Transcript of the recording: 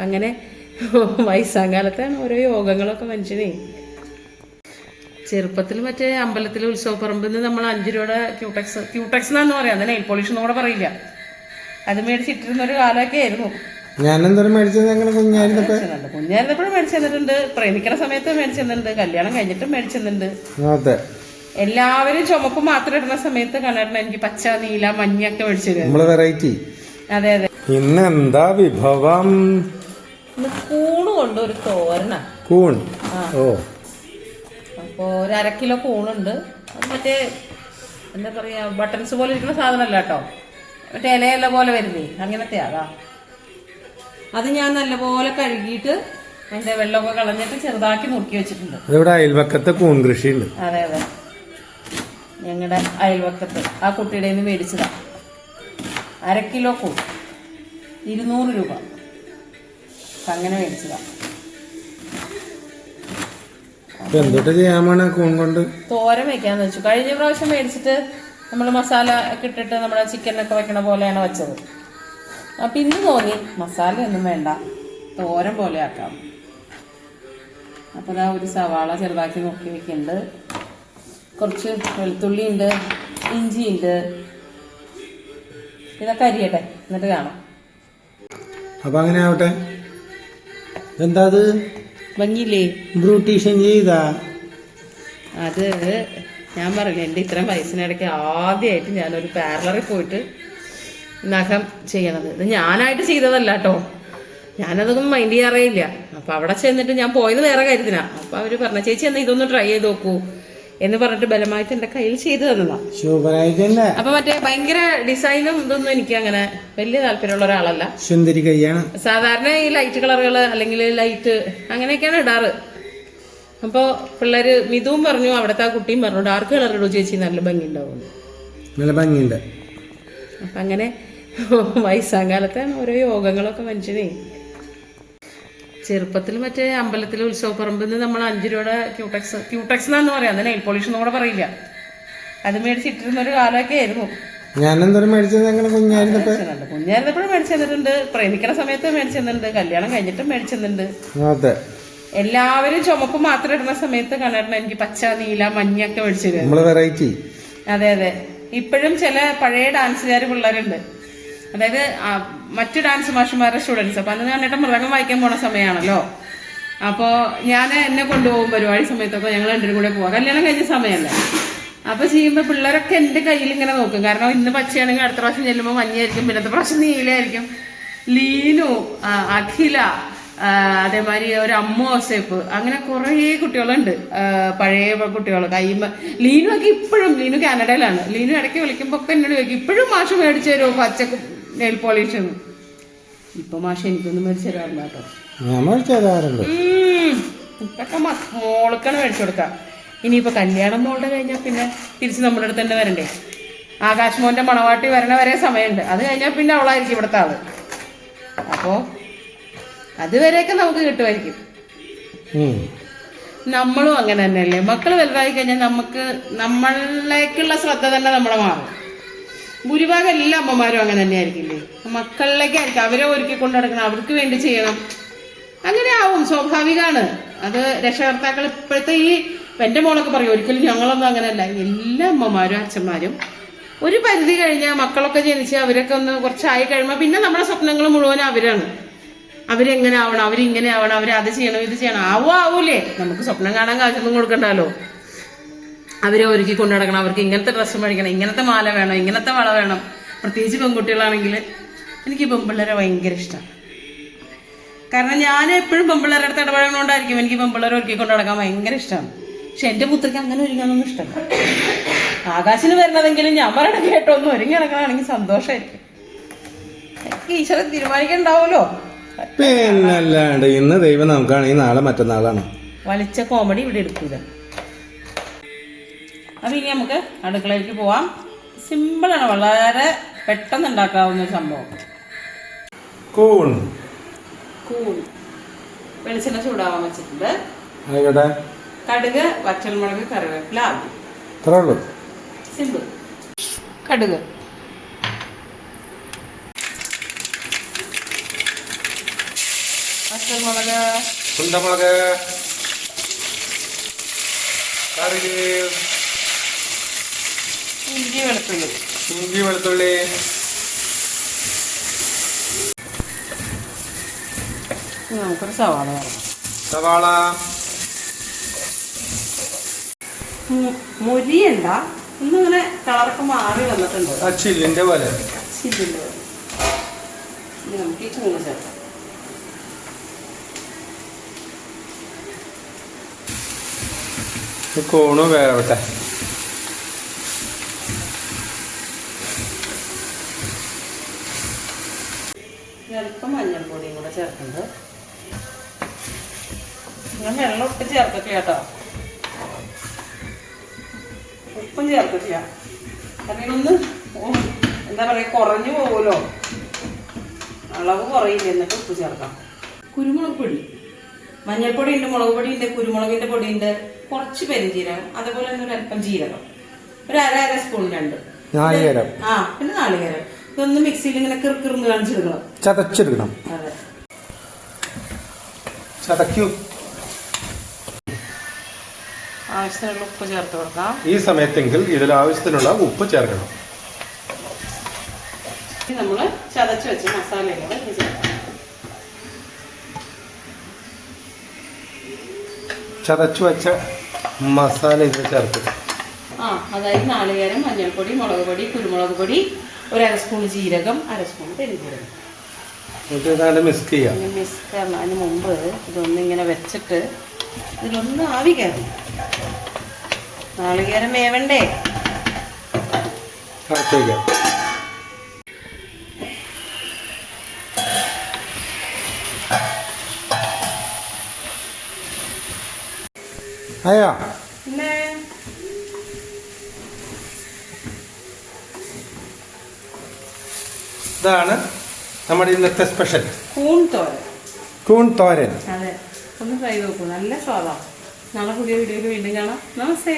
അങ്ങനെ വയസ്സാങ്കാലത്താണ് ഓരോ യോഗങ്ങളൊക്കെ മനുഷ്യനെ. ചെറുപ്പത്തിൽ മറ്റേ അമ്പലത്തിലെ ഉത്സവപ്പറമ്പിൽ നിന്ന് നമ്മൾ അഞ്ച് രൂപയുടെ ക്യൂടെക്സ് ക്യൂടെക്സ് എന്നാന്ന് പറയാം. അത് നെയിൽ പോളിഷ് എന്നോടെ പറയില്ല. അത് മേടിച്ചിട്ടിരുന്ന ഒരു കാലമൊക്കെ ആയിരുന്നു. ഞാൻ എന്തോരം മേടിച്ചത് കുഞ്ഞായിരുന്നപ്പോ? മേടിച്ചിട്ടുണ്ട് കുഞ്ഞായിരുന്നപ്പോഴും മേടിച്ചു തന്നിട്ടുണ്ട് പ്രേമിക്കണ സമയത്ത് മേടിച്ചു തന്നിട്ടുണ്ട് കല്യാണം കഴിഞ്ഞിട്ടും മേടിച്ചു തന്നിട്ടുണ്ട് എല്ലാവരും ചുമപ്പ് മാത്രം ഇടുന്ന സമയത്ത് കണ്ടിട്ടുണ്ട് എനിക്ക് പച്ച നീല മഞ്ഞൊക്കെ മേടിച്ചു വെറൈറ്റി. അതെ അതെ. ഇന്ന് എന്താ വിഭവം? കൂണ് കൊണ്ട് ഒരു തോരണ കൂൺ? ഓ. അപ്പോൾ ഒരു അര കിലോ കൂണുണ്ട്. അത് മറ്റേ എന്താ പറയാ ബട്ടൺസ് പോലെ ഇരിക്കുന്ന സാധനമല്ല കേട്ടോ. മറ്റേ ഇലയില പോലെ വരുന്നേ. അങ്ങനത്തെ അതാ. അത് ഞാൻ നല്ലപോലെ കഴുകിയിട്ട് അതിന്റെ വെള്ളമൊക്കെ കളഞ്ഞിട്ട് ചെറുതാക്കി നുറുക്കി വെച്ചിട്ടുണ്ട്. ഇവിടെ അയൽവക്കത്തെ കൂൺ കൃഷിയുണ്ട്. അതെ അതെ. ഞങ്ങളുടെ അയൽവക്കത്ത്. ആ കുട്ടിയുടെ നിന്ന് മേടിച്ചതാ. അര കിലോ കൂൺ. ഇരുന്നൂറ് രൂപ. അപ്പൊ അങ്ങനെ മേടിച്ചതാണ് തോരൻ വെക്കാന്ന് വെച്ചു. കഴിഞ്ഞ പ്രാവശ്യം മേടിച്ചിട്ട് നമ്മൾ മസാല ഒക്കെ ഇട്ടിട്ട് നമ്മുടെ ചിക്കനൊക്കെ വെക്കണ പോലെയാണ് വെച്ചത്. അപ്പൊ ഇന്ന് തോന്നി മസാല ഒന്നും വേണ്ട. തോരൻ പോലെ ആക്കാം. അപ്പൊ ഇതാ ഒരു സവാള ചെറുതാക്കി നോക്കി വെക്കുന്നുണ്ട്. കുറച്ച് വെളുത്തുള്ളി ഉണ്ട് ഇഞ്ചി ഉണ്ട്. ഇതൊക്കെ അരിയട്ടെ. എന്നിട്ട് കാണാം. അപ്പൊ അങ്ങനെ ആവട്ടെ. എന്താ അത് ഭംഗിയില്ലേ? ബ്രൂട്ടീഷൻ ചെയ്താ? അത് ഞാൻ പറഞ്ഞു എന്റെ ഇത്രയും വയസ്സിനിടയ്ക്ക് ആദ്യമായിട്ട് ഞാനൊരു പാർലറിൽ പോയിട്ട് നഖം ചെയ്യണത്. ഇത് ഞാനായിട്ട് ചെയ്തതല്ല കേട്ടോ ഞാനതൊന്നും മൈൻഡ് ചെയ്യാറേ ഇല്ല. അപ്പൊ അവിടെ ചെന്നിട്ട് ഞാൻ പോയത് വേറെ കാര്യത്തിനാ. അപ്പൊ അവർ പറഞ്ഞ ചേച്ചി എന്നാ ഇതൊന്ന് ട്രൈ ചെയ്ത് നോക്കൂ. എന്ന് പറഞ്ഞിട്ട് ബലമായിട്ട് എന്റെ കയ്യിൽ ചെയ്തു തന്നതാ. അപ്പൊ മറ്റേ ഭയങ്കര ഡിസൈനും ഇതൊന്നും എനിക്ക് അങ്ങനെ വലിയ താല്പര്യമുള്ള ഒരാളല്ല. സുന്ദരി കൈയാണ്. സാധാരണ ഈ ലൈറ്റ് കളറുകൾ അല്ലെങ്കിൽ ലൈറ്റ് അങ്ങനെയൊക്കെയാണ് ഇടാറ്. അപ്പോൾ പിള്ളേര് മിതുവും പറഞ്ഞു അവിടുത്തെ ആ കുട്ടിയും പറഞ്ഞു ഡാർക്ക് കളർ ഇടൂ ചേച്ചി നല്ല ഭംഗി ഉണ്ടാവും നല്ല ഭംഗിയുണ്ട്. അപ്പം അങ്ങനെ വയസ്സാങ്കാലത്താണ് ഓരോ യോഗങ്ങളൊക്കെ മനുഷ്യനെ ചെറുപ്പത്തിൽ മറ്റേ അമ്പലത്തിലെ ഉത്സവപ്പറമ്പിൽ നിന്ന് നമ്മൾ അഞ്ച് രൂപയുടെ ക്യൂടെക്സ് ക്യൂടെക്സ് എന്നാന്ന് പറയാം. അത് നെയിൽ പോളിഷ് എന്നൂടെ പറയില്ല. അത് മേടിച്ചിട്ടിരുന്ന ഒരു കാലമൊക്കെ ആയിരുന്നു. ഞാൻ എന്തോരം മേടിച്ചത് കുഞ്ഞായിരുന്നപ്പോ? കുഞ്ഞായിരുന്നപ്പോഴും മേടിച്ചു തന്നിട്ടുണ്ട് പ്രേമിക്കണ സമയത്ത് മേടിച്ചു തന്നിട്ടുണ്ട് കല്യാണം കഴിഞ്ഞിട്ടും മേടിച്ചു തന്നിട്ടുണ്ട് എല്ലാവരും ചുമപ്പ് മാത്രം ഇടുന്ന സമയത്ത് കണ്ടിട്ടുണ്ട് എനിക്ക് പച്ച നീല മഞ്ഞൊക്കെ മേടിച്ചു തരും അതെ അതെ. ഇപ്പോഴും ചില പഴയ ഡാൻസുകാർ പിള്ളേരുണ്ട്. അതായത് മറ്റ് ഡാൻസ് മാഷന്മാരുടെ സ്റ്റുഡൻസ് അപ്പൊ അന്ന് കണ്ടിട്ട് മൃഗം വായിക്കാൻ പോണ സമയമാണല്ലോ അപ്പോ ഞാൻ എന്നെ കൊണ്ടുപോകും പരിപാടി സമയത്തൊക്കെ ഞങ്ങൾ രണ്ടും കൂടെ പോവാം. കല്യാണം കഴിഞ്ഞ സമയമല്ലേ അപ്പൊ ചെയ്യുമ്പോ പിള്ളേരൊക്കെ എന്റെ കയ്യിൽ ഇങ്ങനെ നോക്കും. കാരണം ഇന്ന് പച്ചയാണെങ്കിൽ അടുത്ത പ്രാവശ്യം ചെല്ലുമ്പോൾ മഞ്ഞയായിരിക്കും. പിന്നത്തെ പ്രാവശ്യം നീലയായിരിക്കും. ലീനു അഖില അതേമാതിരി ഒരു അമ്മ ഓസേപ്പ് അങ്ങനെ കുറേ കുട്ടികളുണ്ട്. പഴയ കുട്ടികൾ. കൈമ ലീനു ഒക്കെ ഇപ്പോഴും ലീനു കാനഡയിലാണ്. ലീനു ഇടയ്ക്ക് വിളിക്കുമ്പോ ഒക്കെ എന്നോട് ചോദിക്കും ഇപ്പോഴും മാഷ് മേടിച്ചു തരുമോ പച്ച നെയിൽ പോളിഷ് ഇപ്പൊ മാഷ എനിക്കൊന്നും മേടിച്ചു തരാറില്ല കേട്ടോ. ഞാൻ മേടിച്ചു തരാറുണ്ട്. ഇപ്പൊക്കെ മോൾക്കാണ് മേടിച്ചു കൊടുക്കാം. ഇനിയിപ്പോ കല്യാണം മോളുടെ കഴിഞ്ഞാൽ പിന്നെ തിരിച്ച് നമ്മുടെ അടുത്ത് തന്നെ വരണ്ടേ? ആകാശ് മോന്റെ മണവാട്ടി വരണ വരെ സമയമുണ്ട്. അത് കഴിഞ്ഞാൽ പിന്നെ അവളായിരിക്കും ഇവിടുത്തെ ആൾ. അപ്പോ അതുവരെയൊക്കെ നമുക്ക് കിട്ടുമായിരിക്കും. നമ്മളും അങ്ങനെ തന്നെയല്ലേ? മക്കൾ വലുതായി കഴിഞ്ഞാൽ നമുക്ക് നമ്മളിലേക്കുള്ള ശ്രദ്ധ തന്നെ നമ്മളെ മാറും. ഭൂരിഭാഗം എല്ലാ അമ്മമാരും അങ്ങനെ തന്നെയായിരിക്കില്ലേ? മക്കളിലേക്കായിരിക്കും. അവരെ ഒരുക്കി കൊണ്ടു നടക്കണം അവർക്ക് വേണ്ടി ചെയ്യണം. അങ്ങനെ ആവും. സ്വാഭാവികമാണ് അത് രക്ഷകർത്താക്കൾ ഇപ്പോഴത്തെ ഈ എന്റെ മോളൊക്കെ പറയും ഒരിക്കലും ഞങ്ങളൊന്നും അങ്ങനെയല്ല. എല്ലാ അമ്മമാരും അച്ഛന്മാരും ഒരു പരിധി കഴിഞ്ഞാൽ മക്കളൊക്കെ ജനിച്ച് അവരൊക്കെ ഒന്ന് കുറച്ചായി കഴിയുമ്പോൾ പിന്നെ നമ്മുടെ സ്വപ്നങ്ങൾ മുഴുവൻ അവരാണ്. അവരെങ്ങനെ ആവണം? അവരിങ്ങനെ ആവണം? അവർ അത് ചെയ്യണം ഇത് ചെയ്യണം. ആവോ ആവൂലേ. നമുക്ക് സ്വപ്നം കാണാൻ കാശൊന്നും കൊടുക്കണ്ടല്ലോ. അവരെ ഒരുക്കി കൊണ്ടു നടക്കണം. അവർക്ക് ഇങ്ങനത്തെ ഡ്രസ്സ് മേടിക്കണം ഇങ്ങനത്തെ മാല വേണം ഇങ്ങനത്തെ വള വേണം. പ്രത്യേകിച്ച് പെൺകുട്ടികളാണെങ്കിൽ എനിക്ക് പെൺപിള്ളേരെ ഭയങ്കര ഇഷ്ടമാണ് കാരണം ഞാൻ എപ്പോഴും പെൺപിള്ളേരുടെ അടുത്ത് ഇടപഴകണോണ്ടായിരിക്കും എനിക്ക് പെൺപിള്ളേരെ ഒരുക്കി കൊണ്ടു നടക്കാൻ ഭയങ്കര ഇഷ്ടമാണ് പക്ഷെ എന്റെ പുത്രിക്ക് അങ്ങനെ ഒരുങ്ങാനൊന്നും ഇഷ്ടമല്ല ആകാശിന് വരണതെങ്കിലും ഞാൻ പറയണ കേട്ടോ ഒന്ന് ഒരുങ്ങി നടക്കണമെങ്കിൽ സന്തോഷമായിരിക്കും ഈശ്വരൻ തീരുമാനിക്കണ്ടാവുമല്ലോ. പിന്നല്ലാണ്ട് ഇന്ന് ദൈവം നമുക്കാണെങ്കിൽ നാളെ മറ്റന്നാളാണ്. വലിച്ച കോമഡി ഇവിടെ എടുക്കൂല. അപ്പൊ ഇനി നമുക്ക് അടുക്കളയിലേക്ക് പോവാം. സിമ്പിളാണ് വളരെ പെട്ടെന്ന് ഉണ്ടാക്കാവുന്ന ഒരു സംഭവം. കൂൺ കൂൺ വെളിച്ചെണ്ണ ചൂടാവാൻ വെച്ചിട്ടുണ്ട്. ആയിക്കോട്ടെ. കടുക് വറ്റൽമുളക് കറിവേപ്പില. അത്രേ ഉള്ളൂ. സിമ്പിൾ കടുക്. വറ്റൽമുളക്. കുണ്ടമുളക് കറിവേപ്പ് ഇഞ്ചി വെളുത്തുള്ളി. ഇഞ്ചി വെളുത്തുള്ളി. നമുക്കൊരു സവാള സവാള. മുരിയണ്ട ഇന്നിങ്ങനെ കളറൊക്കെ മാറി വന്നിട്ടുണ്ട്. ചില്ലിന്റെ പോലെ. ചില്ലിന്റെ ഇനി നമുക്ക് ഈ ചൂട് ചേർക്കാം. കോണ് വേവട്ടെ ഇനി അല്പം മഞ്ഞൾപ്പൊടിയും കൂടെ ചേർക്കുന്നത് ഞാൻ വെള്ളം ഉപ്പ് ചേർത്തിട്ടില്ല കേട്ടോ. ഉപ്പും ചേർത്തിട്ടില്ല. കാരണം ഒന്ന് എന്താ പറയുക കുറഞ്ഞു പോകുമല്ലോ. അളവ് കുറയില്ല എന്നിട്ട് ഉപ്പ് ചേർക്കാം. കുരുമുളക് പൊടി. മഞ്ഞൾപ്പൊടി ഉണ്ട് മുളക് പൊടി ഉണ്ട് കുരുമുളകിന്റെ പൊടി ഉണ്ട് കുറച്ച് പെരുംജീരകം അതുപോലെ തന്നെ ഒരു അല്പം ജീരകം. ഒരു അര അര സ്പൂൺ രണ്ട്. നാളികേരം ആ പിന്നെ നാളികേരം ഇതൊന്ന് മിക്സിയിൽ ഇങ്ങനെ കിറുക്കിറുന്ന് കാണിച്ചെടുക്കണം. ചതച്ചെടുക്കണം. അതെ. ചതക്കൂ ആവശ്യത്തിനുള്ള ഉപ്പ് ചേർത്ത് കൊടുക്കാം. ഈ സമയത്തെങ്കിൽ ഇതിൽ ആവശ്യത്തിനുള്ള ഉപ്പ് ചേർക്കണം. ഇനി നമ്മൾ ചതച്ച് വെച്ച മസാലയിലൂടെ ചതച്ചു വെച്ച മസാല ഇതിൽ ചേർക്കും ആ അതായത് നാളികേരം മഞ്ഞൾപ്പൊടി മുളക് പൊടി കുരുമുളക് പൊടി ഒരു അര സ്പൂൺ ജീരകം അര സ്പൂൺ പെരുംജീരകം. ഇനി മിക്സ് ചെയ്യുന്നതിന് മുമ്പ് ഇതൊന്നിങ്ങനെ വെച്ചിട്ട് ഇതിലൊന്ന് ആവി കയറി. നാളികേരം വേവണ്ടേ? അയ്യോ ഇതാണ് നമ്മുടെ ഇന്നത്തെ സ്പെഷ്യൽ. കൂൺ തോരൻ കൂൺ തോരൻ അതെ. ഒന്ന് ട്രൈ നോക്കൂ. നല്ല സ്വാദാണ് നാളെ പുതിയ വീഡിയോയിൽ വീണ്ടും കാണാം. നമസ്തേ.